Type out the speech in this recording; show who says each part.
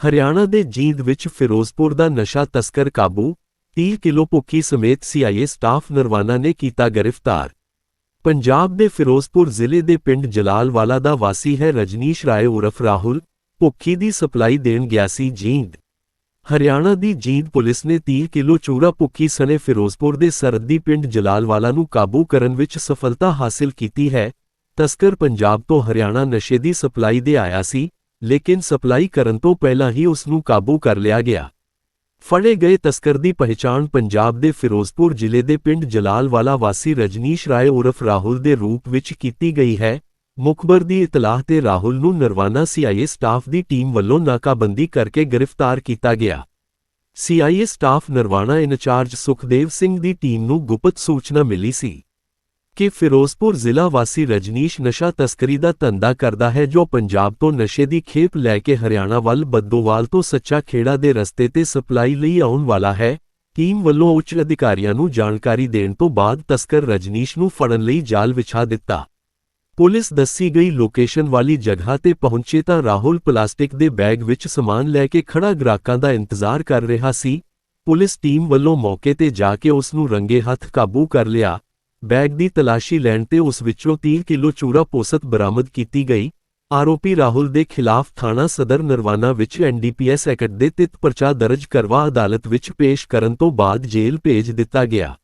Speaker 1: ਹਰਿਆਣਾ ਦੇ ਜੀਂਦ ਵਿੱਚ ਫਿਰੋਜ਼ਪੁਰ ਦਾ ਨਸ਼ਾ ਤਸਕਰ ਕਾਬੂ 30 ਕਿਲੋ ਭੁੱਕੀ ਸਮੇਤ ਸੀਆਈਏ ਸਟਾਫ ਨਰਵਾਨਾ ਨੇ ਕੀਤਾ ਗ੍ਰਿਫਤਾਰ। ਪੰਜਾਬ ਦੇ ਫਿਰੋਜ਼ਪੁਰ ਜ਼ਿਲ੍ਹੇ ਦੇ ਪਿੰਡ ਜਲਾਲਵਾਲਾ ਦਾ ਵਾਸੀ ਹੈ ਰਜਨੀਸ਼ ਰਾਏ ਉਰਫ ਰਾਹੁਲ ਭੁੱਕੀ ਦੀ ਸਪਲਾਈ ਦੇਣ ਗਿਆ ਸੀ ਜੀਂਦ। ਹਰਿਆਣਾ ਦੀ ਜੀਂਦ ਪੁਲਿਸ ਨੇ 30 ਕਿਲੋ ਚੂਰਾ ਭੁੱਕੀ ਸਣੇ ਫਿਰੋਜ਼ਪੁਰ ਦੇ ਸਰਦੀ ਪਿੰਡ ਜਲਾਲਵਾਲਾ ਨੂੰ ਕਾਬੂ ਕਰਨ ਵਿੱਚ ਸਫਲਤਾ ਹਾਸਲ ਕੀਤੀ ਹੈ। ਤਸਕਰ ਪੰਜਾਬ ਤੋਂ ਹਰਿਆਣਾ ਨਸ਼ੇ ਦੀ ਸਪਲਾਈ ਦੇ ਆਇਆ ਸੀ ਲੇਕਿਨ ਸਪਲਾਈ ਕਰਨ ਤੋਂ ਪਹਿਲਾਂ ਹੀ ਉਸ ਨੂੰ ਕਾਬੂ ਕਰ ਲਿਆ ਗਿਆ। ਫੜੇ ਗਏ ਤਸਕਰ ਦੀ ਪਹਿਚਾਣ ਪੰਜਾਬ ਦੇ ਫਿਰੋਜ਼ਪੁਰ ਜ਼ਿਲ੍ਹੇ ਦੇ ਪਿੰਡ ਜਲਾਲਵਾਲਾ ਵਾਸੀ ਰਜਨੀਸ਼ ਰਾਏ ਉਰਫ ਰਾਹੁਲ ਦੇ ਰੂਪ ਵਿੱਚ ਕੀਤੀ ਗਈ ਹੈ। ਮੁਖਬਰ ਦੀ ਇਤਲਾਹ ਤੇ ਰਾਹੁਲ ਨੂੰ ਨਰਵਾਨਾ ਸੀਆਈਏ ਸਟਾਫ ਦੀ ਟੀਮ ਵੱਲੋਂ ਨਾਕਾਬੰਦੀ ਕਰਕੇ ਗ੍ਰਿਫਤਾਰ ਕੀਤਾ ਗਿਆ। CIA staff Narwana incharge Sukhdev Singh ਦੀ ਟੀਮ ਨੂੰ ਗੁਪਤ ਸੂਚਨਾ ਮਿਲੀ ਸੀ। ਕਿ ਫਿਰੋਜ਼ਪੁਰ ਜ਼ਿਲ੍ਹਾ ਵਾਸੀ ਰਜਨੀਸ਼ ਨਸ਼ਾ ਤਸਕਰੀ ਦਾ ਧੰਦਾ ਕਰਦਾ ਹੈ ਜੋ ਪੰਜਾਬ ਤੋਂ ਨਸ਼ੇ ਦੀ ਖੇਪ ਲੈ ਕੇ ਹਰਿਆਣਾ ਵੱਲ ਬੱਦੋਵਾਲ ਤੋਂ ਸੱਚਾ ਖੇੜਾ ਦੇ ਰਸਤੇ ਤੇ ਸਪਲਾਈ ਲਈ ਆਉਣ ਵਾਲਾ ਹੈ। ਟੀਮ ਵੱਲੋਂ ਉੱਚ ਅਧਿਕਾਰੀਆਂ ਨੂੰ ਜਾਣਕਾਰੀ ਦੇਣ ਤੋਂ ਬਾਅਦ ਤਸਕਰ ਰਜਨੀਸ਼ ਨੂੰ ਫੜਨ ਲਈ ਜਾਲ ਵਿਛਾ ਦਿੱਤਾ। ਪੁਲਿਸ ਦੱਸੀ ਗਈ ਲੋਕੇਸ਼ਨ ਵਾਲੀ ਜਗ੍ਹਾ ਤੇ ਪਹੁੰਚੇ ਤਾਂ ਰਾਹੁਲ ਪਲਾਸਟਿਕ ਦੇ ਬੈਗ ਵਿੱਚ ਸਮਾਨ ਲੈ ਕੇ ਖੜਾ ਗ੍ਰਾਹਕਾਂ ਦਾ ਇੰਤਜ਼ਾਰ ਕਰ ਰਿਹਾ ਸੀ। ਪੁਲਿਸ ਟੀਮ ਵੱਲੋਂ ਮੌਕੇ ਤੇ ਜਾ ਕੇ ਉਸ ਨੂੰ ਰੰਗੇ ਹੱਥ ਕਾਬੂ ਕਰ ਲਿਆ। ਬੈਗ ਦੀ ਤਲਾਸ਼ੀ ਲੈਣ ਤੇ ਉਸ ਵਿੱਚੋਂ 30 ਕਿਲੋ ਚੂਰਾ ਪੋਸਤ ਬਰਾਮਦ ਕੀਤੀ ਗਈ। ਆਰੋਪੀ ਰਾਹੁਲ ਦੇ ਖਿਲਾਫ ਥਾਣਾ ਸਦਰ ਨਰਵਾਨਾ ਵਿੱਚ ਐਨਡੀਪੀਐਸ ਐਕਟ ਦੇ ਤਿੱਤ ਪਰਚਾ ਦਰਜ ਕਰਵਾ ਅਦਾਲਤ ਵਿੱਚ ਪੇਸ਼ ਕਰਨ ਤੋਂ ਬਾਅਦ ਜੇਲ੍ਹ ਭੇਜ ਦਿੱਤਾ ਗਿਆ।